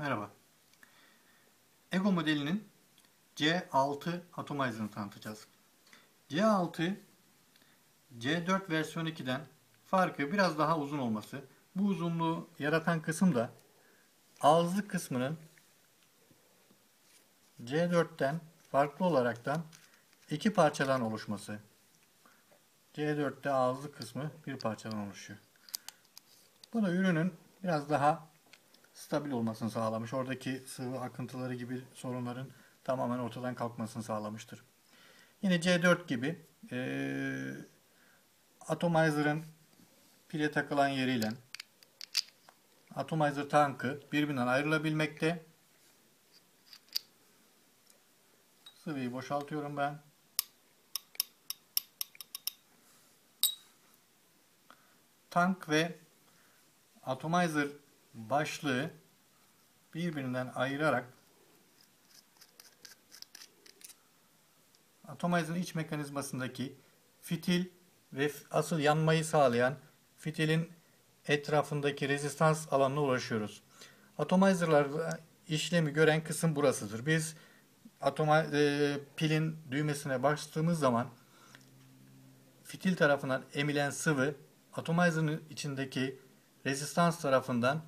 Merhaba. Ego modelinin C6 atomizer'ını tanıtacağız. C6 C4 versiyon 2'den farkı biraz daha uzun olması. Bu uzunluğu yaratan kısım da ağızlık kısmının C4'ten farklı olaraktan iki parçadan oluşması. C4'te ağızlık kısmı bir parçadan oluşuyor. Bu da ürünün biraz daha stabil olmasını sağlamış. Oradaki sıvı akıntıları gibi sorunların tamamen ortadan kalkmasını sağlamıştır. Yine C4 gibi e, atomizer'ın pile takılan yeriyle atomizer tankı birbirinden ayrılabilmekte. Sıvıyı boşaltıyorum ben. Tank ve atomizer başlığı birbirinden ayırarak atomizer'ın iç mekanizmasındaki fitil ve asıl yanmayı sağlayan fitilin etrafındaki rezistans alanına ulaşıyoruz. Atomizer'larda işlemi gören kısım burasıdır. Biz atoma, e, pilin düğmesine bastığımız zaman fitil tarafından emilen sıvı atomizer'ın içindeki rezistans tarafından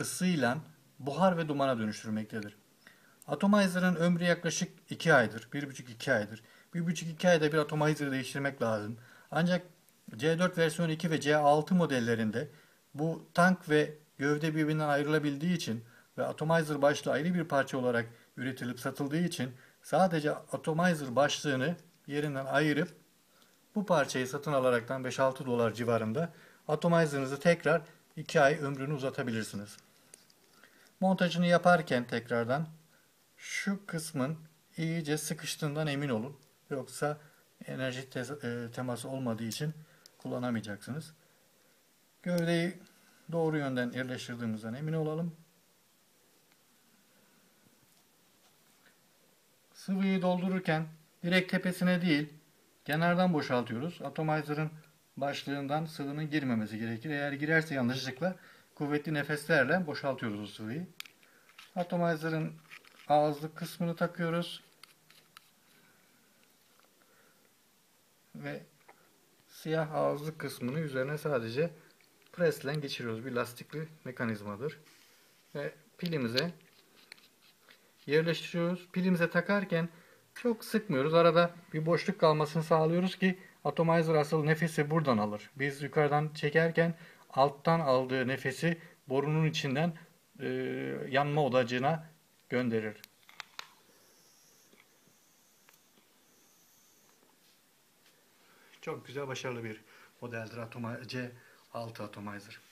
ısıyla buhar ve dumana dönüştürmektedir. Atomizer'ın ömrü yaklaşık 2 aydır. 1,5-2 aydır. 1,5-2 ayda bir atomizer değiştirmek lazım. Ancak C4 versiyon 2 ve C6 modellerinde bu tank ve gövde birbirinden ayrılabildiği için ve atomizer başlığı ayrı bir parça olarak üretilip satıldığı için sadece atomizer başlığını yerinden ayırıp bu parçayı satın alaraktan 5-6 dolar civarında atomizer'ınızı tekrar 2 ay ömrünü uzatabilirsiniz. Montajını yaparken tekrardan şu kısmın iyice sıkıştığından emin olun. Yoksa enerji te e, teması olmadığı için kullanamayacaksınız. Gövdeyi doğru yönden yerleştirdiğimizden emin olalım. Sıvıyı doldururken direkt tepesine değil kenardan boşaltıyoruz. Atomizer'ın başlığından sıvının girmemesi gerekir. Eğer girerse yanlışlıkla kuvvetli nefeslerle boşaltıyoruz o sıvıyı. Atomizer'ın ağızlık kısmını takıyoruz. Ve siyah ağızlık kısmını üzerine sadece presle geçiriyoruz. Bir lastikli mekanizmadır. Ve pilimize yerleştiriyoruz. Pilimize takarken çok sıkmıyoruz. Arada bir boşluk kalmasını sağlıyoruz ki atomizer asıl nefesi buradan alır. Biz yukarıdan çekerken alttan aldığı nefesi borunun içinden e, yanma odacığına gönderir. Çok güzel başarılı bir modeldir atoma C6 atomizer.